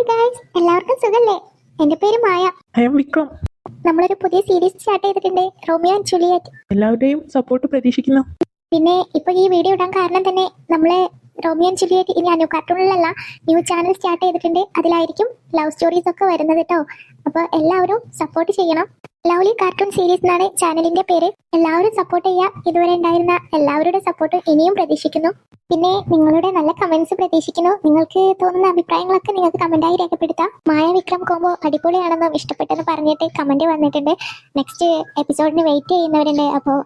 Hi guys എല്ലാവർക്കും സുഖല്ലേ? എന്റെ പേര് മായ. ഐ എം വിക്രം നമ്മളൊരു പുതിയ സീരീസ് സ്റ്റാർട്ട് ചെയ്തിട്ടുണ്ട് റോമിയോ ആൻഡ് ജൂലിയറ്റ് എല്ലാവരുടെയും സപ്പോർട്ട് പ്രതീക്ഷിക്കുന്നു. പിന്നെ ഇപ്പൊ ഈ വീഡിയോ ഇടാൻ കാരണം തന്നെ നമ്മൾ റോമിയോ ആൻഡ് ജൂലിയറ്റ് ഇനി അനു കാർട്ടൂണിലല്ല ന്യൂ ചാനൽ സ്റ്റാർട്ട് ചെയ്തിട്ടുണ്ട്. അതിലായിരിക്കും ലവ് സ്റ്റോറീസ് ഒക്കെ വരുന്നത് കേട്ടോ അപ്പൊ എല്ലാവരും സപ്പോർട്ട് ചെയ്യണം. ലവ്ലി കാർട്ടൂൺ സീരീസ് എന്നാണ് ചാനലിന്റെ പേര്. എല്ലാവരും സപ്പോർട്ട് ചെയ്യാം. ഇതുവരെ ഉണ്ടായിരുന്ന എല്ലാവരുടെ സപ്പോർട്ടും ഇനിയും പ്രതീക്ഷിക്കുന്നു. പിന്നെ നിങ്ങളുടെ നല്ല കമന്റ്സ് പ്രതീക്ഷിക്കുന്നു. നിങ്ങൾക്ക് തോന്നുന്ന അഭിപ്രായങ്ങളൊക്കെ നിങ്ങൾക്ക് കമന്റായി രേഖപ്പെടുത്താം. മായ വിക്രം കോമ്പോ അടിപൊളിയാണെന്നും ഇഷ്ടപ്പെട്ടെന്ന് പറഞ്ഞിട്ട് കമന്റ് വന്നിട്ടുണ്ട്. നെക്സ്റ്റ് എപ്പിസോഡിന് വെയിറ്റ് ചെയ്യുന്നവരുണ്ട്. അപ്പോൾ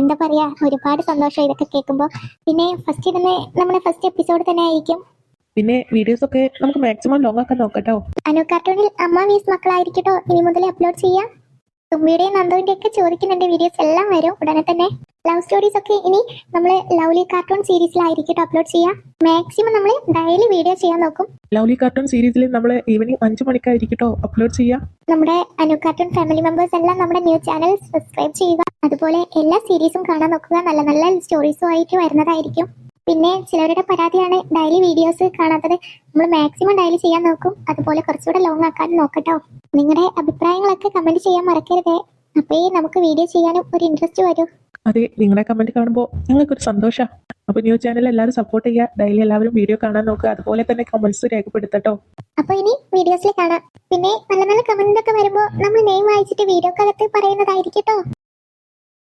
എന്താ പറയാ ഒരുപാട് സന്തോഷം ഇതൊക്കെ കേൾക്കുമ്പോൾ പിന്നെ ഫസ്റ്റ് തന്നെ നമ്മുടെ ഫസ്റ്റ് എപ്പിസോഡ് തന്നെ ആയിരിക്കും. പിന്നെ വീഡിയോസ് ഒക്കെ നമുക്ക് മാക്സിമം ലോങ് ആക്കാൻ നോക്കട്ടോ അനു കാർട്ടൂണിൽ അമ്മ വീസ് മക്കളായിരിക്കട്ടോ. ഇനി മുതൽ അപ്ലോഡ് ചെയ്യാം. തുമ്പിയുടെയും നന്ദുവിന്റെ ഒക്കെ ചോദിക്കുന്നുണ്ട് വീഡിയോസ് എല്ലാം വരും ഉടനെ തന്നെ. ലവ് സ്റ്റോറീസ് ഒക്കെ ഇനി നമ്മൾ ലവ്ലി കാർട്ടൂൺ സീരീസിലായിരിക്കും അപ്ലോഡ് ചെയ്യാം. മാക്സിമം നമ്മൾ ഡെയിലി വീഡിയോ ചെയ്യാൻ നോക്കും. ലവ്ലി കാർട്ടൂൺ സീരീസിൽ നമ്മൾ ഈവനിങ് അഞ്ചു മണിക്കായിരിക്കട്ടോ അപ്ലോഡ് ചെയ്യാം. നമ്മുടെ അനു കാർട്ടൂൺ ഫാമിലി മെമ്പേഴ്സ് എല്ലാം നമ്മുടെ ന്യൂ ചാനൽ സബ്സ്ക്രൈബ് ചെയ്യുക. അതുപോലെ എല്ലാ സീരീസും കാണാൻ നോക്കുക. നല്ല നല്ല സ്റ്റോറീസും ആയിട്ട് വരുന്നതായിരിക്കും. പിന്നെ ചിലവരുടെ പരാതിയാണ് ഡെയിലി വീഡിയോസ് കാണാത്തത്. നമ്മൾ മാക്സിമം ഡെയിലി ചെയ്യാൻ നോക്കും. അതുപോലെ കുറച്ചുകൂടെ ലോങ് ആക്കാൻ നോക്കട്ടോ. നിങ്ങളുടെ അഭിപ്രായങ്ങളൊക്കെ കമന്റ് ചെയ്യാൻ മറക്കരുതേ. അപ്പൊ നമുക്ക് വീഡിയോ ചെയ്യാനും ഒരു ഇൻട്രസ്റ്റ് വരും. അതെ നിങ്ങളുടെ കമന്റ് കാണുമ്പോൾ ഞങ്ങൾക്കൊരു സന്തോഷം. അപ്പൊ ന്യൂ ചാനൽ എല്ലാവരും സപ്പോർട്ട് ചെയ്യുക ഡെയിലി എല്ലാവരും വീഡിയോ കാണാൻ നോക്കുക. അതുപോലെ തന്നെ കമന്റ്സ് രേഖപ്പെടുത്തട്ടോ. അപ്പൊ ഇനി വീഡിയോസിൽ കാണാം. പിന്നെ നല്ല നല്ല കമന്റ് ഒക്കെ വരുമ്പോൾ നമ്മൾ നെയിം വായിച്ചിട്ട് വീഡിയോക്കകത്ത് പറയുന്നതായിരിക്കും കേട്ടോ